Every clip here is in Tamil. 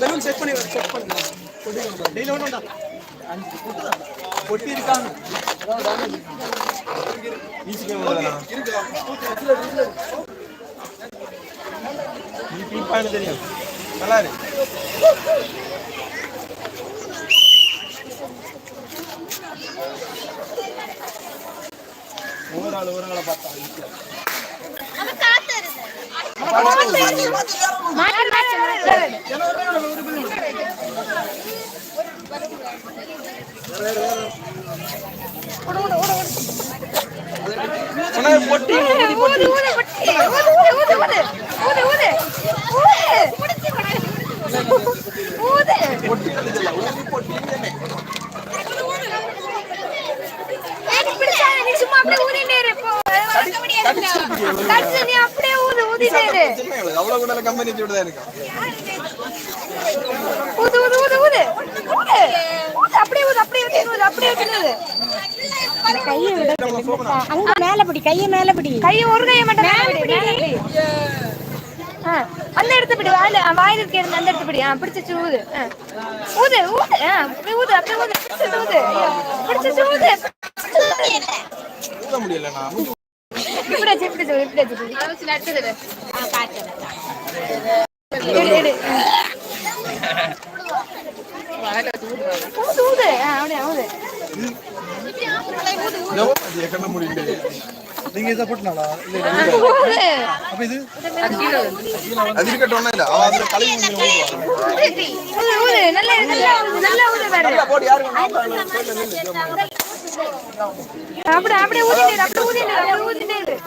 பலூன் செக் பண்ணி செக் பண்ணு டெய்லி ஒன்று வந்தா அஞ்சு கொட்டி இருக்காங்க தெரியும் நல்லா இருக்கு. ஒரு ஆள் ஒரு ஆளை பார்த்தா பொட்டி ஊது ஊது பட்டி ஊது ஊது ஊது ஊது ஊது ஊது ஊது பொட்டி கழிச்சல ஊதி பொட்டி தானே எனக்கு பிடிச்சாது நீ சும்மா அப்படியே ஊதிட்டே இரு இப்போ நீ அப்படியே ஊது ஊதிட்டே அவ்வளவு கூட கம்பெனி ஊது ஊது ஊது ஊது. ஊது. ஊது அப்படியே ஊது அப்படியே ஊது ஊது அப்படியே ஊது. கையை விட. அங்க மேல பிடி கையை மேல பிடி. கையை ஒரு கையை மட்டும் மேல பிடி அந்த இடத்த பிடி வாயில வாயில இருக்க அந்த இடத்த பிடி. ஆ பிடிச்சு ஊது. ஊது ஊது. ஆ அப்படியே ஊது அப்படியே ஊது பிடிச்சு ஊது. பிடிச்சு ஊது. ஊத முடியல ಇಪ್ಪಡಾಚು ಇಪ್ಪಡಾಚು ಇಪ್ಪಡಾಚು ಅದೊಂದು ನೆಟ್ಟದಿರು ಆ நீங்க அப்படி அப்படியே ஊதிட்டே அப்படியே ஊதிட்டே அப்படியே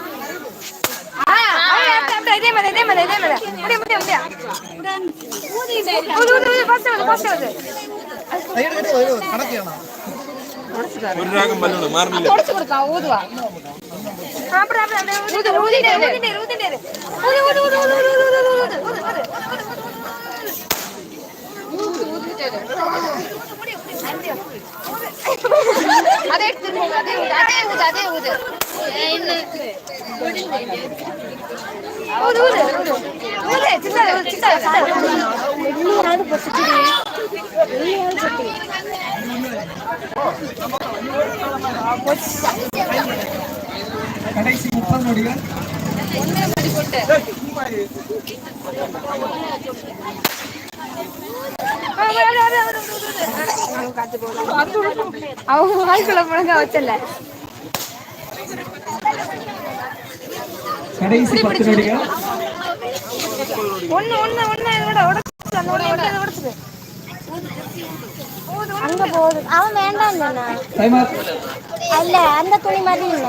ஆ, அப்படியே, இதே இதே இதே ஊது, ஊது, ஊது, ஒரு ஒரு ராகம் பல்லு மாறல தொடச்சு ஊதுவா. அப்படியே, அப்படியே, ஊது, ஊது, ஊது, ஊது, ஊது, ஊது, ஊது, ஊது, ஊது, ஊது, அதே எடுத்து அதே ஊது அதே ஊது அதே ஊது. ஊது ஊது ஊது. ஊது சித்தா ஊது சித்தா சித்தா. கடைசி முப்பது நொடிகள் அவங்க வாழ்க்கையில முழங்க வச்சல கடைசி பத்து நொடிகள் ஒண்ணு ஒண்ணு ஒண்ணு இதோட உடச்சு அந்த ஒண்ணு ஒண்ணு உடச்சு அங்க போகுது. அவன் வேண்டாம் தானே? டைமர் அல்ல அந்த துணி மாதிரி இல்ல.